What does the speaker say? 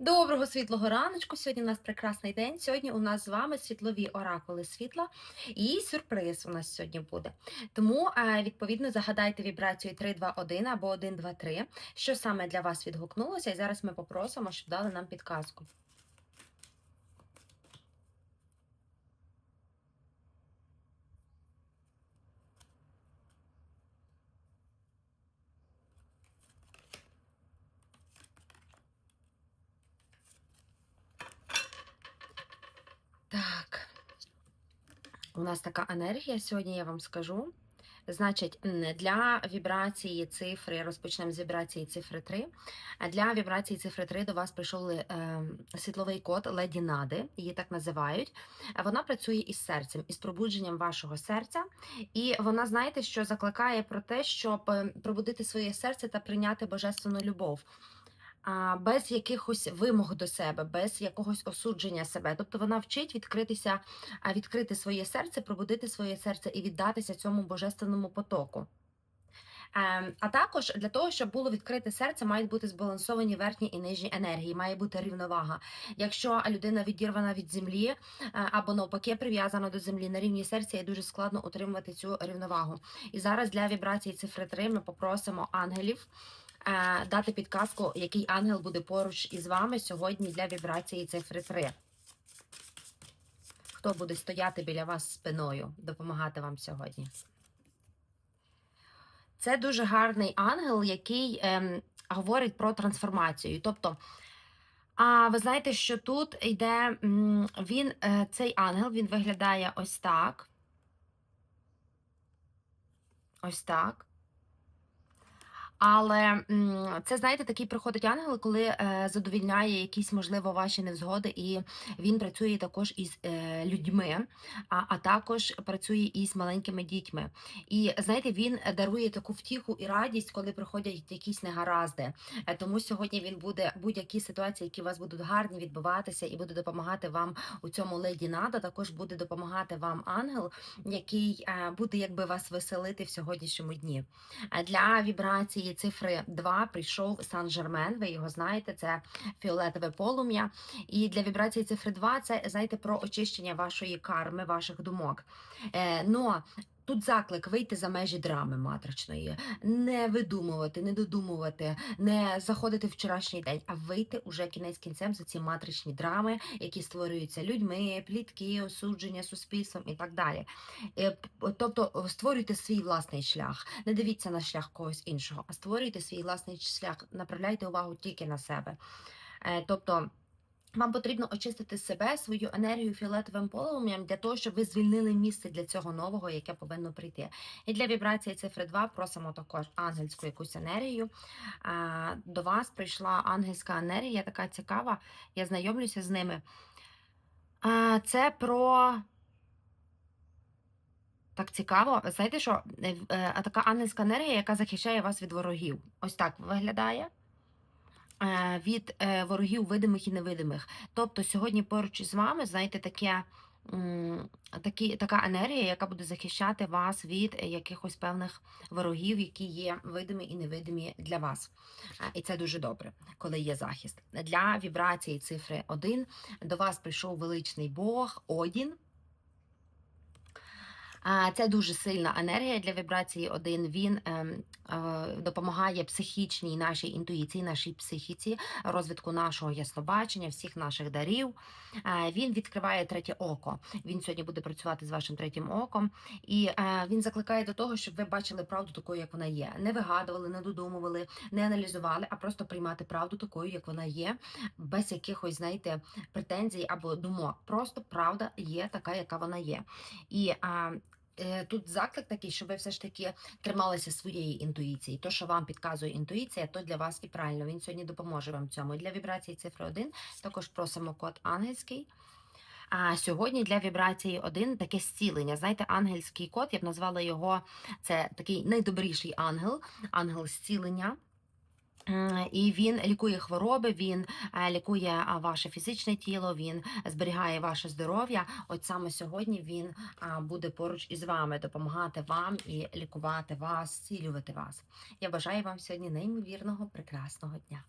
Доброго світлого раночку. Сьогодні у нас прекрасний день. Сьогодні у нас з вами світлові оракули світла і сюрприз у нас сьогодні буде. Тому, е, відповідно, загадайте вібрацію 321 або 123, що саме для вас відгукнулося, і зараз ми попросимо, щоб дали нам підказку. У нас така енергія сьогодні, я вам скажу. Значить, для вібрації цифри, розпочнемо з вібрації цифри 3. А Для вібрації цифри 3 до вас прийшов е, світловий код Леді Нади, її так називають. Вона працює із серцем, із пробудженням вашого серця. І вона, знаєте, що закликає про те, щоб пробудити своє серце та прийняти божественну любов без якихось вимог до себе, без якогось осудження себе. Тобто вона вчить відкритися, відкрити своє серце, пробудити своє серце і віддатися цьому божественному потоку. Ем, А також для того, щоб було відкрите серце, мають бути збалансовані верхні і нижні енергії, має бути рівновага. Якщо людина відірвана від землі е, або навпаки прив'язана до землі на рівні серця, є дуже складно утримувати цю рівновагу. І зараз для вібрації цифри 3 ми попросимо ангелів дати підказку, який ангел буде поруч із вами сьогодні для вібрації цифри 3. Хто буде стояти біля вас спиною, допомагати вам сьогодні? Це дуже гарний ангел, який ем, говорить про трансформацію. Тобто, а ви знаєте, що тут йде він, е, цей ангел, він виглядає ось так. Ось так. Але це, знаєте, такий приходить ангел, коли е, задовільняє якісь, можливо, ваші невзгоди, і він працює також із е, людьми, а, а також працює із маленькими дітьми. І знаєте, він дарує таку втіху і радість, коли приходять якісь негаразди. Е, Тому сьогодні він буде будь-які ситуації, які у вас будуть гарні відбуватися, і буде допомагати вам у цьому леді нада. Також буде допомагати вам ангел, який буде якби вас веселити в сьогоднішньому дні. Для вібрації цифри 2 прийшов Сан-Жермен. Ви його знаєте, це фіолетове полум'я. І для вібрації цифри 2 це знаєте про очищення вашої карми, ваших думок. Е, но Тут заклик вийти за межі драми матричної, не видумувати, не додумувати, не заходити в вчорашній день, а вийти уже кінець кінцем за ці матричні драми, які створюються людьми, плітки, осудження суспільством і так далі. Е, Тобто створюйте свій власний шлях, не дивіться на шлях когось іншого, а створюйте свій власний шлях, направляйте увагу тільки на себе. Е, Тобто. Вам потрібно очистити себе, свою енергію фіолетовим полум'ям для того, щоб ви звільнили місце для цього нового, яке повинно прийти. І для вібрації цифри 2 просимо також ангельську якусь енергію. До вас прийшла ангельська енергія, така цікава. Я знайомлюся з ними. Це про. Так цікаво. Знаєте, що Е, е, така ангельська енергія, яка захищає вас від ворогів. Ось так виглядає від е, ворогів видимих і невидимих. Тобто сьогодні поруч із вами, знаєте, таке. Такі, така енергія, яка буде захищати вас від е, якихось певних ворогів, які є видимі і невидимі для вас. Е, І це дуже добре, коли є захист. Для вібрації цифри 1 до вас прийшов величний Бог Одін. А, Це дуже сильна енергія для вібрації 1. Він ем, е, допомагає психічній нашій інтуїції, нашій психіці, розвитку нашого яснобачення, всіх наших дарів. Е, він відкриває третє око. Він сьогодні буде працювати з вашим третім оком, і е, він закликає до того, щоб ви бачили правду такою, як вона є. Не вигадували, не додумували, не аналізували, а просто приймати правду такою, як вона є, без якихось, знаєте, претензій або думок. Просто правда є така, яка вона є. І тут заклик такий, щоб ви все ж таки трималися своєї інтуїції. То, що вам підказує інтуїція, то для вас і правильно. Він сьогодні допоможе вам цьому. Для вібрації цифри 1 також просимо код ангельський. А сьогодні для вібрації 1 таке зцілення. Знаєте, ангельський код, я б назвала його це такий найдобріший ангел, ангел зцілення. І він лікує хвороби, він е, лікує ваше фізичне тіло, він зберігає ваше здоров'я. От саме сьогодні він буде поруч із вами, допомагати вам і лікувати вас, цілювати вас. Я бажаю вам сьогодні неймовірного прекрасного дня.